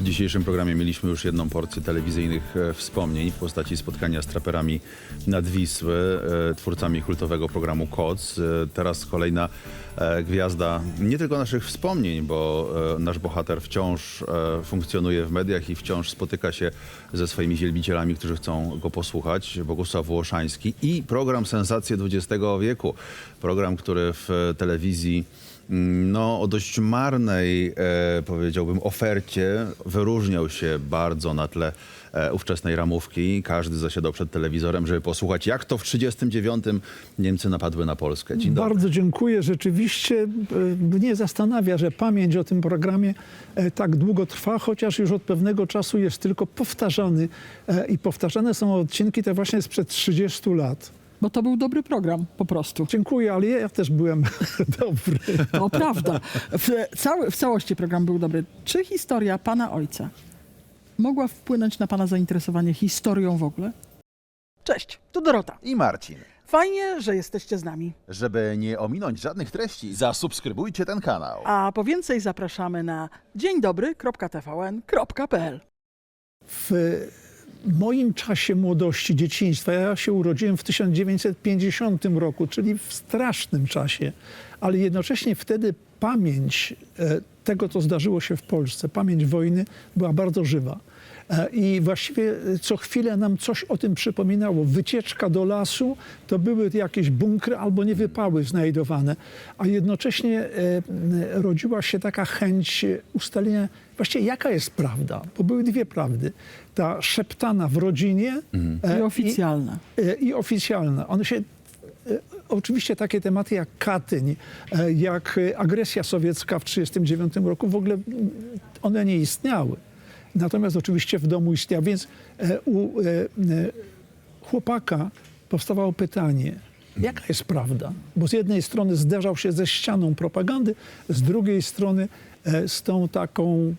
W dzisiejszym programie mieliśmy już jedną porcję telewizyjnych e, wspomnień w postaci spotkania z traperami nad Wisły, e, twórcami kultowego programu KOC. E, Teraz kolejna gwiazda nie tylko naszych wspomnień, bo nasz bohater wciąż funkcjonuje w mediach i wciąż spotyka się ze swoimi wielbicielami, którzy chcą go posłuchać. Bogusław Włoszański i program Sensacje XX wieku. Program, który w telewizji mm, no, o dość marnej, e, powiedziałbym, ofercie wyróżniał się bardzo na tle e, ówczesnej ramówki. Każdy zasiadał przed telewizorem, żeby posłuchać, jak to w 1939 Niemcy napadły na Polskę. Dzień dobry. Bardzo dziękuję. Rzeczywiście e, mnie zastanawia, że pamięć o tym programie e, tak długo trwa, chociaż już od pewnego czasu jest tylko powtarzany e, i powtarzane są odcinki te właśnie sprzed 30 lat. Bo to był dobry program, po prostu. Dziękuję, ale ja też byłem dobry. To prawda. W, cały, w całości program był dobry. Czy historia pana ojca mogła wpłynąć na pana zainteresowanie historią w ogóle? Cześć, tu Dorota. i Marcin. Fajnie, że jesteście z nami. Żeby nie ominąć żadnych treści, zasubskrybujcie ten kanał. A po więcej zapraszamy na dzień dobry.tvn.pl. W moim czasie młodości, dzieciństwa, ja się urodziłem w 1950 roku, czyli w strasznym czasie, ale jednocześnie wtedy pamięć e, tego, co zdarzyło się w Polsce, pamięć wojny była bardzo żywa. E, I właściwie e, co chwilę nam coś o tym przypominało. Wycieczka do lasu to były jakieś bunkry albo niewypały znajdowane, a jednocześnie e, rodziła się taka chęć ustalenia właściwie jaka jest prawda, bo były dwie prawdy. Ta szeptana w rodzinie e, I oficjalna. e, i oficjalna. One się, oczywiście takie tematy jak Katyń, jak agresja sowiecka w 1939 roku, w ogóle one nie istniały. Natomiast oczywiście w domu istniały, więc e, u e, e, chłopaka powstawało pytanie, jaka jest prawda? Bo z jednej strony zderzał się ze ścianą propagandy, z drugiej strony z tą taką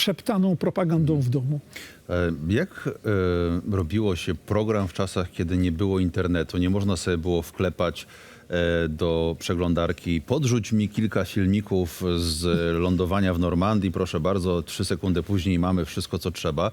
szeptaną propagandą w domu. E, Jak e, robiło się program w czasach, kiedy nie było internetu? Nie można sobie było wklepać e, do przeglądarki. Podrzuć mi kilka filmików z lądowania w Normandii. Proszę bardzo, trzy sekundy później mamy wszystko, co trzeba.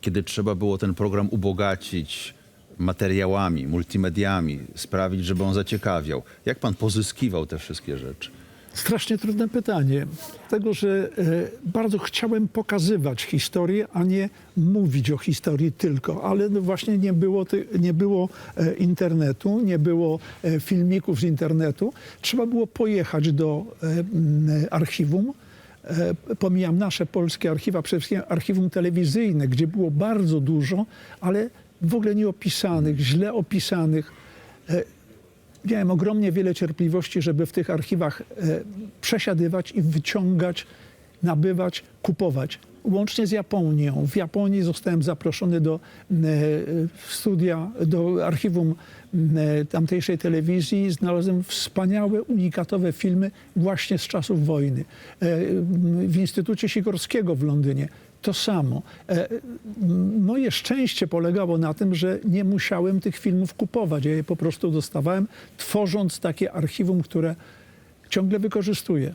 Kiedy trzeba było ten program ubogacić materiałami, multimediami, sprawić, żeby on zaciekawiał. Jak pan pozyskiwał te wszystkie rzeczy? Strasznie trudne pytanie, dlatego że e, bardzo chciałem pokazywać historię, a nie mówić o historii tylko, ale no właśnie nie było, nie było e, internetu, nie było e, filmików z internetu. Trzeba było pojechać do archiwum. Pomijam nasze polskie archiwa, przede wszystkim archiwum telewizyjne, gdzie było bardzo dużo, ale w ogóle nieopisanych, źle opisanych miałem ogromnie wiele cierpliwości, żeby w tych archiwach e, przesiadywać i wyciągać, nabywać, kupować. Łącznie z Japonią. W Japonii zostałem zaproszony do e, studia, do archiwum e, tamtejszej telewizji. Znalazłem wspaniałe, unikatowe filmy właśnie z czasów wojny. W Instytucie Sikorskiego w Londynie to samo. E, Moje szczęście polegało na tym, że nie musiałem tych filmów kupować. Ja je po prostu dostawałem, tworząc takie archiwum, które ciągle wykorzystuję.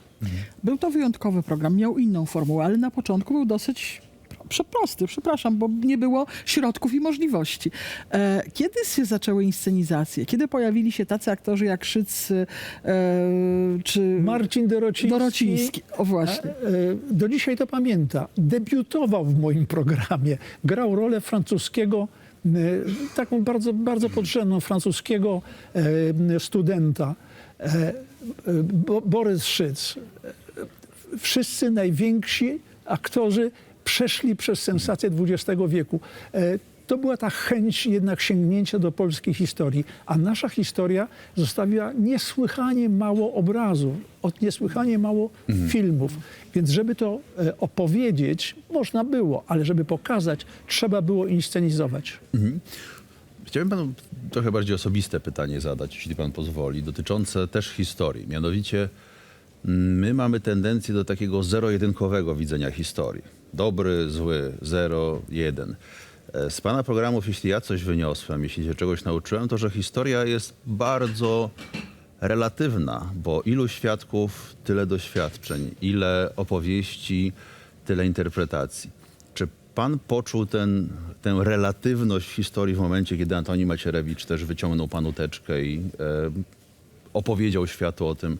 Był to wyjątkowy program, miał inną formułę, ale na początku był dosyć przeprosty, przepraszam, bo nie było środków i możliwości. E, kiedy się zaczęły inscenizacje? Kiedy pojawili się tacy aktorzy jak Szyc e, czy Marcin Dorociński, Dorociński? O właśnie. e, do dzisiaj to pamięta, debiutował w moim programie. Grał rolę francuskiego, taką bardzo, bardzo podrzędną francuskiego studenta. Bo- Borys Szyc. Wszyscy najwięksi aktorzy przeszli przez sensację XX wieku. E, To była ta chęć jednak sięgnięcia do polskiej historii, a nasza historia zostawiła niesłychanie mało obrazów, od niesłychanie mało filmów. Więc żeby to e, opowiedzieć, można było, ale żeby pokazać, trzeba było inscenizować. Chciałbym panu trochę bardziej osobiste pytanie zadać, jeśli pan pozwoli, dotyczące też historii. Mianowicie my mamy tendencję do takiego zero-jedynkowego widzenia historii. Dobry, zły, zero, jeden. E, Z pana programów, jeśli ja coś wyniosłem, jeśli się czegoś nauczyłem, to że historia jest bardzo relatywna, bo ilu świadków, tyle doświadczeń, ile opowieści, tyle interpretacji. Czy pan poczuł ten, tę relatywność historii w momencie, kiedy Antoni Macierewicz też wyciągnął panu teczkę i e, opowiedział światu o tym,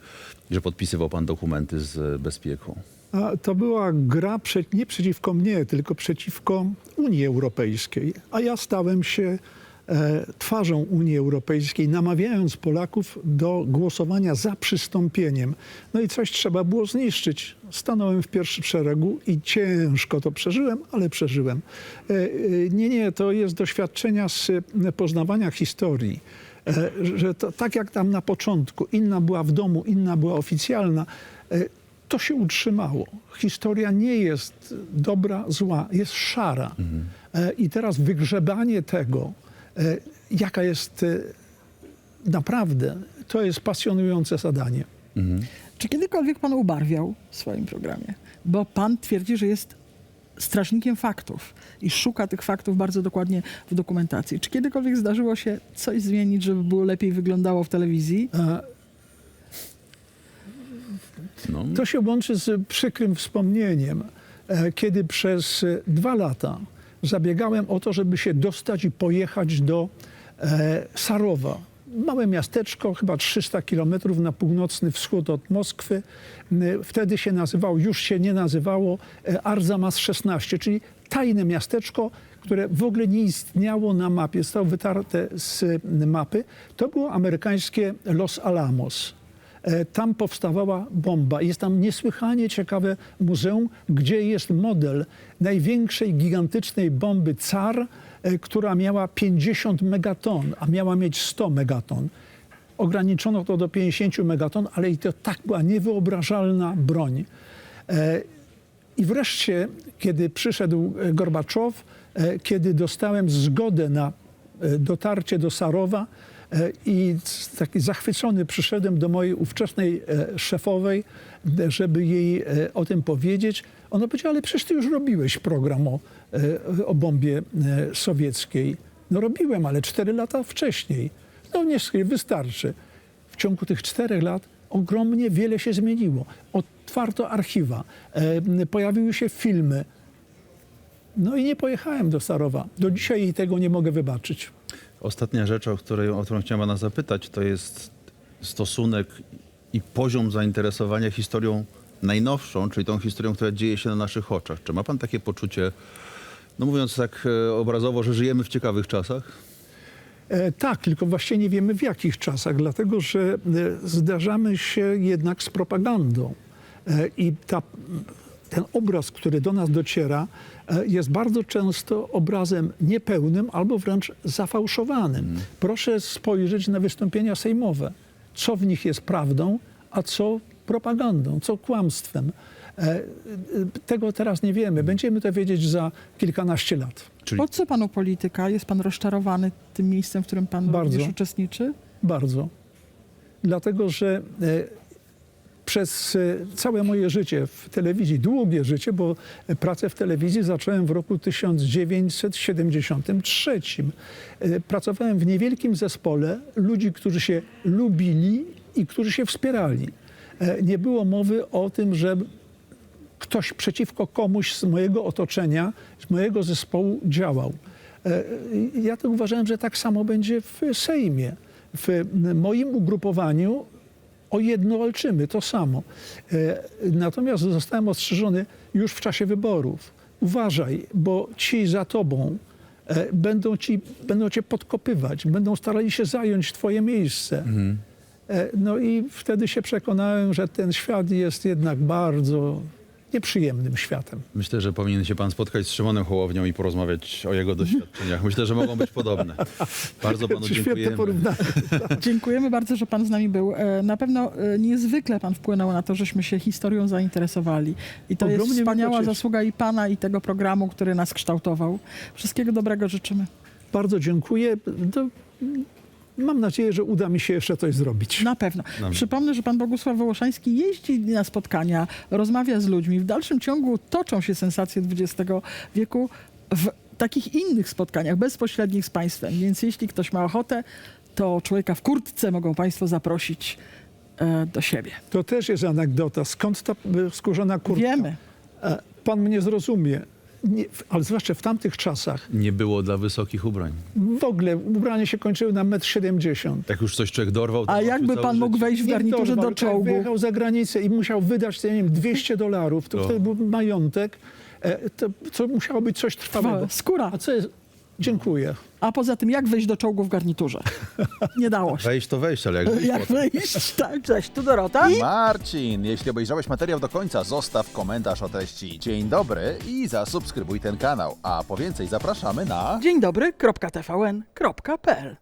że podpisywał pan dokumenty z bezpieką? A to była gra prze, nie przeciwko mnie, tylko przeciwko Unii Europejskiej. A ja stałem się e, twarzą Unii Europejskiej, namawiając Polaków do głosowania za przystąpieniem. No i coś trzeba było zniszczyć. Stanąłem w pierwszym szeregu i ciężko to przeżyłem, ale przeżyłem. E, e, nie, nie, to jest doświadczenia z e, poznawania historii. E, że to tak jak tam na początku, inna była w domu, inna była oficjalna, e, to się utrzymało. Historia nie jest dobra, zła, jest szara. E, I teraz wygrzebanie tego, jaka jest naprawdę, to jest pasjonujące zadanie. Czy kiedykolwiek pan ubarwiał w swoim programie? Bo pan twierdzi, że jest strażnikiem faktów i szuka tych faktów bardzo dokładnie w dokumentacji. Czy kiedykolwiek zdarzyło się coś zmienić, żeby było lepiej wyglądało w telewizji? No, To się łączy z przykrym wspomnieniem, e, kiedy przez e, dwa lata zabiegałem o to, żeby się dostać i pojechać do e, Sarowa. Małe miasteczko, chyba 300 kilometrów na północny wschód od Moskwy. M, Wtedy się nazywało, już się nie nazywało e, Arzamas 16, czyli tajne miasteczko, które w ogóle nie istniało na mapie, zostało wytarte z mapy. To było amerykańskie Los Alamos. E, Tam powstawała bomba. Jest tam niesłychanie ciekawe muzeum, gdzie jest model największej, gigantycznej bomby CAR, e, która miała 50 megaton, a miała mieć 100 megaton. Ograniczono to do 50 megaton, ale i to tak była niewyobrażalna broń. E, I wreszcie, kiedy przyszedł Gorbaczow, kiedy dostałem zgodę na dotarcie do Sarowa i z- taki zachwycony przyszedłem do mojej ówczesnej e, szefowej, e, żeby jej e, o tym powiedzieć. Ona powiedziała, ale przecież ty już robiłeś program o, e, o bombie e, sowieckiej. No robiłem, ale cztery lata wcześniej. No nie wystarczy. W ciągu tych czterech lat ogromnie wiele się zmieniło. Otwarto archiwa, e, pojawiły się filmy. No i nie pojechałem do Sarowa. Do dzisiaj jej tego nie mogę wybaczyć. Ostatnia rzecz, o, której, o którą chciałem pana zapytać, to jest stosunek i poziom zainteresowania historią najnowszą, czyli tą historią, która dzieje się na naszych oczach. Czy ma pan takie poczucie, no mówiąc tak e, obrazowo, że żyjemy w ciekawych czasach? E, tak, tylko właśnie nie wiemy w jakich czasach, dlatego że e, zdarzamy się jednak z propagandą. E, I ta, ten obraz, który do nas dociera, e, jest bardzo często obrazem niepełnym albo wręcz zafałszowanym. Proszę spojrzeć na wystąpienia sejmowe. Co w nich jest prawdą, a co propagandą, co kłamstwem. E, e, Tego teraz nie wiemy. Będziemy to wiedzieć za kilkanaście lat. Czyli Po co panu polityka? Jest pan rozczarowany tym miejscem, w którym pan Bardzo. również uczestniczy? Bardzo. Dlatego, że przez e, całe moje życie w telewizji, długie życie, bo pracę w telewizji zacząłem w roku 1973. E, Pracowałem w niewielkim zespole ludzi, którzy się lubili i którzy się wspierali. E, Nie było mowy o tym, że ktoś przeciwko komuś z mojego otoczenia, z mojego zespołu działał. Ja to uważałem, że tak samo będzie w Sejmie. W moim ugrupowaniu o jedno walczymy, to samo. E, Natomiast zostałem ostrzeżony już w czasie wyborów. Uważaj, bo ci za tobą e, będą, ci, będą cię podkopywać, będą starali się zająć twoje miejsce. E, No i wtedy się przekonałem, że ten świat jest jednak bardzo nieprzyjemnym światem. myślę, że powinien się pan spotkać z Szymonem Hołownią i porozmawiać o jego doświadczeniach. Myślę, że mogą być podobne. Bardzo panu dziękujemy. Dziękujemy bardzo, że pan z nami był. E, Na pewno e, niezwykle pan wpłynął na to, żeśmy się historią zainteresowali. I to Ogromnie jest wspaniała zasługa i pana, i tego programu, który nas kształtował. Wszystkiego dobrego życzymy. Bardzo dziękuję. To, mam nadzieję, że uda mi się jeszcze coś zrobić. Na pewno. Dobrze. Przypomnę, że pan Bogusław Wołoszański jeździ na spotkania, rozmawia z ludźmi. W dalszym ciągu toczą się sensacje XX wieku w takich innych spotkaniach, bezpośrednich z państwem. Więc jeśli ktoś ma ochotę, to człowieka w kurtce mogą państwo zaprosić e, do siebie. To też jest anegdota. Skąd ta e, skórzana kurtka? Wiemy. E, pan mnie zrozumie, nie, ale zwłaszcza w tamtych czasach Nie było dla wysokich ubrań. w ogóle ubrania się kończyły na 1,70 m. Jak już coś człowiek dorwał, to A jakby pan mógł wejść w garniturze do czołgu? Wyjechał za granicę i musiał wydać, nie wiem, 200 dolarów, to O. wtedy był majątek, e, to, to musiało być coś trwałego. Trwałe, skóra. A co jest? Dziękuję. A poza tym, jak wejść do czołgu w garniturze? Nie dało się. Wejść to wejść, ale jak wyjść Jak potem? wejść? Tak, cześć, tu Dorota. Marcin, jeśli obejrzałeś materiał do końca, zostaw komentarz o treści. Dzień dobry i zasubskrybuj ten kanał. A po więcej zapraszamy na... Dzień dobry, kropka TVN, kropka PL.